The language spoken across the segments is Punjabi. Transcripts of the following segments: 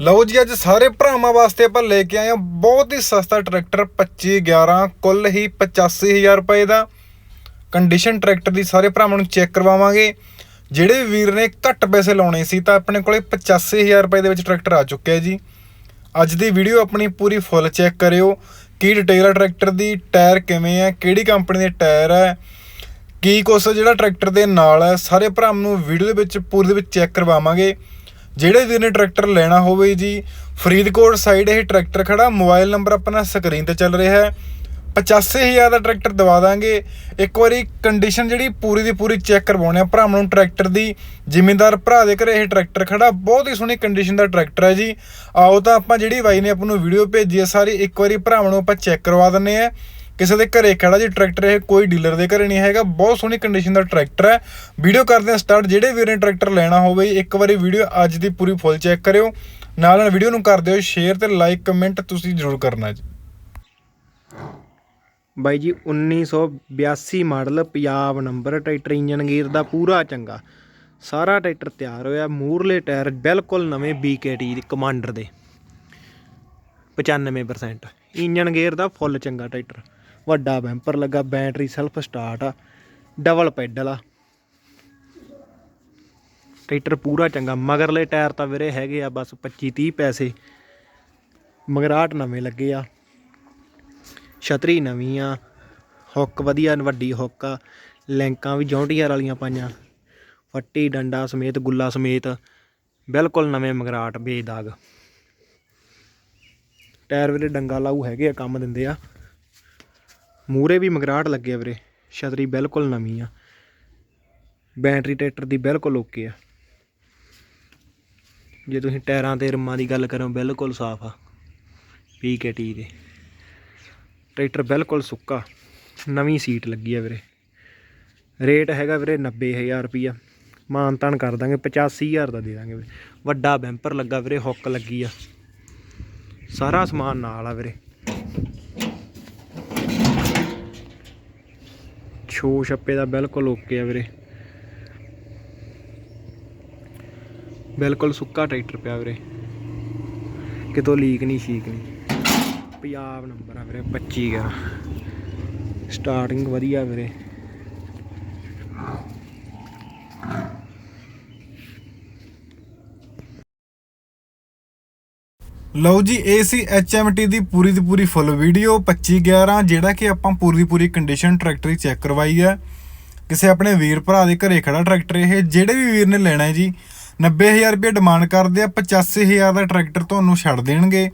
ਲਓ ਜੀ, ਅੱਜ ਸਾਰੇ ਭਰਾਵਾਂ ਵਾਸਤੇ ਆਪਾਂ ਲੈ ਕੇ ਆਏ ਹਾਂ ਬਹੁਤ ਹੀ ਸਸਤਾ ਟਰੈਕਟਰ 25 11 ਕੁੱਲ ਹੀ 85000 ਰੁਪਏ ਦਾ। ਕੰਡੀਸ਼ਨ ਟਰੈਕਟਰ ਦੀ ਸਾਰੇ ਭਰਾਵਾਂ ਨੂੰ ਚੈੱਕ ਕਰਵਾਵਾਂਗੇ। ਜਿਹੜੇ ਵੀਰ ਨੇ ਘੱਟ ਪੈਸੇ ਲਾਉਣੇ ਸੀ ਤਾਂ ਆਪਣੇ ਕੋਲੇ 85000 ਰੁਪਏ ਦੇ ਵਿੱਚ ਟਰੈਕਟਰ ਆ ਚੁੱਕਿਆ ਜੀ। ਅੱਜ ਦੀ ਵੀਡੀਓ ਆਪਣੀ ਪੂਰੀ ਫੁੱਲ ਚੈੱਕ ਕਰਿਓ। ਕੀ ਡਿਟੇਲ ਹੈ ਟਰੈਕਟਰ ਦੀ? ਟਾਇਰ ਕਿਵੇਂ ਹੈ ਕਿਹੜੀ ਕੰਪਨੀ ਦੇ ਟਾਇਰ ਹੈ ਕੀ ਕੁਛ ਜਿਹੜਾ ਟਰੈਕਟਰ ਦੇ ਨਾਲ ਹੈ ਸਾਰੇ ਭਰਾਵਾਂ ਨੂੰ ਵੀਡੀਓ ਦੇ ਵਿੱਚ, ਪੂਰੀ ਦੇ ਵਿੱਚ ਚੈੱਕ ਕਰਵਾਵਾਂਗੇ। ਜਿਹੜੇ ਵੀਰ ਨੇ ਟਰੈਕਟਰ ਲੈਣਾ ਹੋਵੇ ਜੀ, ਫਰੀਦਕੋਟ ਸਾਈਡ ਇਹ ਟਰੈਕਟਰ ਖੜਾ, ਮੋਬਾਈਲ ਨੰਬਰ ਆਪਣਾ ਸਕਰੀਨ ਤੇ ਚੱਲ ਰਿਹਾ ਹੈ। 85000 ਦਾ ਟਰੈਕਟਰ ਦਵਾ ਦਾਂਗੇ। ਇੱਕ ਵਾਰੀ ਕੰਡੀਸ਼ਨ ਜਿਹੜੀ ਪੂਰੀ ਦੀ ਪੂਰੀ ਚੈੱਕ ਕਰਵਾਉਣੇ ਆ ਭਰਾਵਾਂ ਨੂੰ ਟਰੈਕਟਰ ਦੀ। ਜ਼ਿਮੀਂਦਾਰ ਭਰਾ ਦੇ ਘਰੇ ਇਹ ਟਰੈਕਟਰ ਖੜਾ, ਬਹੁਤ ਹੀ ਸੋਹਣੀ ਕੰਡੀਸ਼ਨ ਦਾ ਟਰੈਕਟਰ ਹੈ ਜੀ। ਆਓ ਤਾਂ ਆਪਾਂ ਜਿਹੜੀ ਬਾਈ ਨੇ ਆਪਾਂ ਨੂੰ ਵੀਡੀਓ ਭੇਜੀ ਹੈ, ਸਾਰੀ ਇੱਕ ਵਾਰੀ ਭਰਾਵਾਂ ਨੂੰ ਆਪਾਂ ਚੈੱਕ ਕਰਵਾ ਦਿੰਨੇ ਆ ਕਿਸੇ ਦੇ ਘਰੇ ਖੜਾ ਜੀ ਟਰੈਕਟਰ, ਇਹ ਕੋਈ ਡੀਲਰ ਦੇ ਘਰੇ ਨਹੀਂ ਹੈਗਾ। ਬਹੁਤ ਸੋਹਣੀ ਕੰਡੀਸ਼ਨ ਦਾ ਟਰੈਕਟਰ ਹੈ। ਵੀਡੀਓ ਕਰਦੇ ਆ ਸਟਾਰਟ। ਜਿਹੜੇ ਵੀਰ ਨੇ ਟਰੈਕਟਰ ਲੈਣਾ ਹੋਵੇ, ਇੱਕ ਵਾਰੀ ਵੀਡੀਓ ਅੱਜ ਦੀ ਪੂਰੀ ਫੁੱਲ ਚੈੱਕ ਕਰਿਓ। ਨਾਲ ਨਾਲ ਵੀਡੀਓ ਨੂੰ ਕਰ ਦਿਓ ਸ਼ੇਅਰ ਤੇ ਲਾਈਕ ਕਮੈਂਟ ਤੁਸੀਂ ਜ਼ਰੂਰ ਕਰਨਾ ਜੀ। ਬਾਈ ਜੀ 1982 model Punjab number, tractor engine gear ਦਾ ਪੂਰਾ ਚੰਗਾ। ਸਾਰਾ ਟਰੈਕਟਰ ਤਿਆਰ ਹੋਇਆ ਮੂਰਲੇ ਟਾਇਰ ਬਿਲਕੁਲ ਨਵੇਂ BKT ਦੇ, ਕਮਾਂਡਰ ਦੇ। 95% ਇੰਜਨ ਗੇਅਰ ਦਾ ਫੁੱਲ ਚੰਗਾ ਟਰੈਕਟਰ। ਵੱਡਾ ਬੈਂਪਰ ਲੱਗਾ ਬੈਟਰੀ ਸੈਲਫ ਸਟਾਰਟ ਆ ਡਬਲ ਪੈਡਲ ਆ। ਟਰੈਕਟਰ ਪੂਰਾ ਚੰਗਾ, ਮਗਰਲੇ ਟਾਇਰ ਤਾਂ ਵੀਰੇ ਹੈਗੇ ਆ ਬਸ 25 30 ਪੈਸੇ। ਮਗਰਾਟ ਨਵੇਂ ਲੱਗੇ ਆ। ਛਤਰੀ ਨਵੀਂ ਆ ਹੁੱਕ ਵਧੀਆ, ਵੱਡੀ ਹੁੱਕ ਆ, ਲੈਂਕਾਂ ਵੀ ਜੌਂਟੀਅਰ ਵਾਲੀਆਂ ਪਾਈਆਂ। ਫੱਟੀ ਡੰਡਾ ਸਮੇਤ, ਗੁੱਲਾ ਸਮੇਤ, ਬਿਲਕੁਲ ਨਵੇਂ ਮਗਰਾਟ ਬੇਦਾਗ। ਟਾਇਰ ਵੀਰੇ ਡੰਗਾ ਲਾਊ ਹੈਗੇ ਆ, ਕੰਮ ਦਿੰਦੇ ਆ। ਮੂਰੇ ਵੀ ਮਗਰਾਟ ਲੱਗੇ ਆ ਵੀਰੇ। ਛਤਰੀ ਬਿਲਕੁਲ ਨਵੀਂ ਆ। ਬੈਟਰੀ ਟਰੈਕਟਰ ਦੀ ਬਿਲਕੁਲ ਓਕੇ ਆ। ਜੇ ਤੁਸੀਂ ਟਾਇਰਾਂ ਤੇ ਰਮਾਂ ਦੀ ਗੱਲ ਕਰੋ, ਬਿਲਕੁਲ ਸਾਫ਼ ਆ। ਪੀਕੇਟੀ ਦੇ। ਟਰੈਕਟਰ ਬਿਲਕੁਲ ਸੁੱਕਾ। ਨਵੀਂ ਸੀਟ ਲੱਗੀ ਆ ਵੀਰੇ। ਰੇਟ ਹੈਗਾ ਵੀਰੇ 90000 ਰੁਪਈਆ। ਮਾਨ ਤਾਨ ਕਰ ਦਾਂਗੇ 85000 ਦਾ ਦੇ ਦਾਂਗੇ ਵੀਰੇ। ਵੱਡਾ ਬੈਂਪਰ ਲੱਗਾ ਵੀਰੇ, ਹੁੱਕ ਲੱਗੀ ਆ। ਸਾਰਾ ਸਮਾਨ ਨਾਲ ਆ ਵੀਰੇ। ਛੋ ਛੱਪੇ ਦਾ ਬਿਲਕੁਲ ਓਕੇ ਆ ਵੀਰੇ। ਬਿਲਕੁਲ ਸੁੱਕਾ ਟਰੈਕਟਰ ਪਿਆ ਵੀਰੇ। ਕਿਤੋਂ ਲੀਕ ਨਹੀਂ ਸ਼ੀਕ ਨਹੀਂ। ਪੰਜਾਬ ਨੰਬਰ ਆ ਵੀਰੇ 25 ਗਿਆ ਸਟਾਰਟਿੰਗ ਵਧੀਆ ਵੀਰੇ। ਲਓ ਜੀ, ਇਹ ਸੀ HMT ਦੀ ਪੂਰੀ ਦੀ ਪੂਰੀ ਫੁੱਲ ਵੀਡੀਓ 25 11 ਜਿਹੜਾ ਕਿ ਆਪਾਂ ਪੂਰੀ ਦੀ ਪੂਰੀ ਕੰਡੀਸ਼ਨ ਟਰੈਕਟਰ ਦੀ ਚੈੱਕ ਕਰਵਾਈ ਹੈ। ਕਿਸੇ ਆਪਣੇ ਵੀਰ ਭਰਾ ਦੇ ਘਰੇ ਖੜਾ ਟਰੈਕਟਰ ਇਹ, ਜਿਹੜੇ ਵੀ ਵੀਰ ਨੇ ਲੈਣਾ ਹੈ ਜੀ 90000 ਰੁਪਏ ਡਿਮਾਂਡ ਕਰਦੇ ਆ 85000 ਦਾ ਟਰੈਕਟਰ ਤੁਹਾਨੂੰ ਛੱਡ ਦੇਣਗੇ।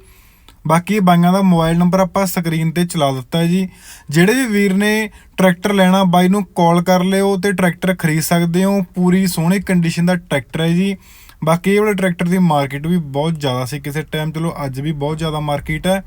ਬਾਕੀ ਇਹ ਬਾਈਆਂ ਦਾ ਮੋਬਾਈਲ ਨੰਬਰ ਆਪਾਂ ਸਕਰੀਨ ਤੇ ਚਲਾ ਦਿੱਤਾ ਜੀ। ਜਿਹੜੇ ਵੀ ਵੀਰ ਨੇ ਟਰੈਕਟਰ ਲੈਣਾ, ਬਾਈ ਨੂੰ ਕਾਲ ਕਰ ਲਿਓ ਤੇ ਟਰੈਕਟਰ ਖਰੀਦ ਸਕਦੇ ਹੋ। ਪੂਰੀ ਸੋਹਣੀ ਕੰਡੀਸ਼ਨ ਦਾ ਟਰੈਕਟਰ ਹੈ ਜੀ। ਬਾਕੀ ਇਹ ਵਾਲੇ ਟਰੈਕਟਰ ਦੀ ਮਾਰਕੀਟ ਵੀ ਬਹੁਤ ਜ਼ਿਆਦਾ ਸੀ ਕਿਸੇ ਟਾਈਮ ਚਲੋ ਅੱਜ ਵੀ ਬਹੁਤ ਜ਼ਿਆਦਾ ਮਾਰਕੀਟ ਹੈ।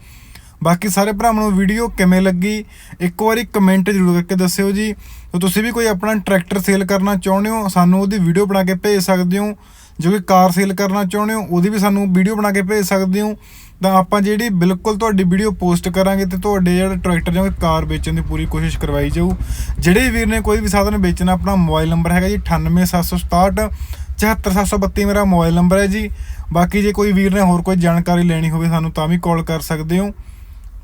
ਬਾਕੀ ਸਾਰੇ ਭਰਾਵਾਂ ਨੂੰ ਵੀਡੀਓ ਕਿਵੇਂ ਲੱਗੀ, ਇੱਕ ਵਾਰੀ ਕਮੈਂਟ ਜ਼ਰੂਰ ਕਰਕੇ ਦੱਸਿਓ ਜੀ। ਤੇ ਤੁਸੀਂ ਵੀ ਕੋਈ ਆਪਣਾ ਟਰੈਕਟਰ ਸੇਲ ਕਰਨਾ ਚਾਹੁੰਦੇ ਹੋ, ਸਾਨੂੰ ਉਹਦੀ ਵੀਡੀਓ ਬਣਾ ਕੇ ਭੇਜ ਸਕਦੇ ਹੋ। ਜੋ ਕਿ ਕਾਰ ਸੇਲ ਕਰਨਾ ਚਾਹੁੰਦੇ ਹੋ, ਉਹਦੀ ਵੀ ਸਾਨੂੰ ਵੀਡੀਓ ਬਣਾ ਕੇ ਭੇਜ ਸਕਦੇ ਹੋ। ਤਾਂ ਆਪਾਂ ਜਿਹੜੀ ਬਿਲਕੁਲ ਤੁਹਾਡੀ ਵੀਡੀਓ ਪੋਸਟ ਕਰਾਂਗੇ ਤੇ ਤੁਹਾਡੇ ਜਿਹੜਾ ਟਰੈਕਟਰ ਜਾਂ ਕੋਈ ਕਾਰ ਵੇਚਣ ਦੀ ਪੂਰੀ ਕੋਸ਼ਿਸ਼ ਕਰਵਾਈ ਜਾਊ। ਜਿਹੜੇ ਵੀਰ ਨੇ ਕੋਈ ਵੀ ਸਾਧਨ ਵੇਚਣਾ, ਆਪਣਾ ਮੋਬਾਈਲ ਨੰਬਰ ਹੈਗਾ ਜੀ 98767 74732 ਮੇਰਾ ਮੋਬਾਈਲ ਨੰਬਰ ਹੈ ਜੀ। ਬਾਕੀ ਜੇ ਕੋਈ ਵੀਰ ਨੇ ਹੋਰ ਕੋਈ ਜਾਣਕਾਰੀ ਲੈਣੀ ਹੋਵੇ, ਸਾਨੂੰ ਤਾਂ ਵੀ ਕਾਲ ਕਰ ਸਕਦੇ ਹੋ।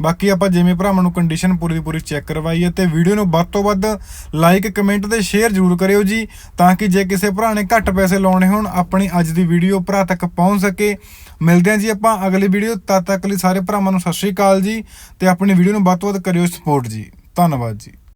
ਬਾਕੀ ਆਪਾਂ ਜਿਵੇਂ ਭਰਾਵਾਂ ਨੂੰ ਕੰਡੀਸ਼ਨ ਪੂਰੀ ਦੀ ਪੂਰੀ ਚੈੱਕ ਕਰਵਾਈ ਹੈ ਤੇ ਵੀਡੀਓ ਨੂੰ ਵੱਧ ਤੋਂ ਵੱਧ ਲਾਈਕ ਕਮੈਂਟ ਤੇ ਸ਼ੇਅਰ ਜ਼ਰੂਰ ਕਰਿਓ ਜੀ, ਤਾਂ ਕਿ ਜੇ ਕਿਸੇ ਭਰਾ ਨੇ ਘੱਟ ਪੈਸੇ ਲਾਉਣੇ ਹੋਣ, ਆਪਣੀ ਅੱਜ ਦੀ ਵੀਡੀਓ ਭਰਾ ਤੱਕ ਪਹੁੰਚ ਸਕੇ। ਮਿਲਦੇ ਹਾਂ ਜੀ ਆਪਾਂ ਅਗਲੀ ਵੀਡੀਓ ਤਦ ਤੱਕ ਲਈ ਸਾਰੇ ਭਰਾਵਾਂ ਨੂੰ ਸਤਿ ਸ਼੍ਰੀ ਅਕਾਲ ਜੀ, ਤੇ ਆਪਣੀ ਵੀਡੀਓ ਨੂੰ ਵੱਧ ਤੋਂ ਵੱਧ ਕਰਿਓ ਸਪੋਰਟ ਜੀ। ਧੰਨਵਾਦ ਜੀ।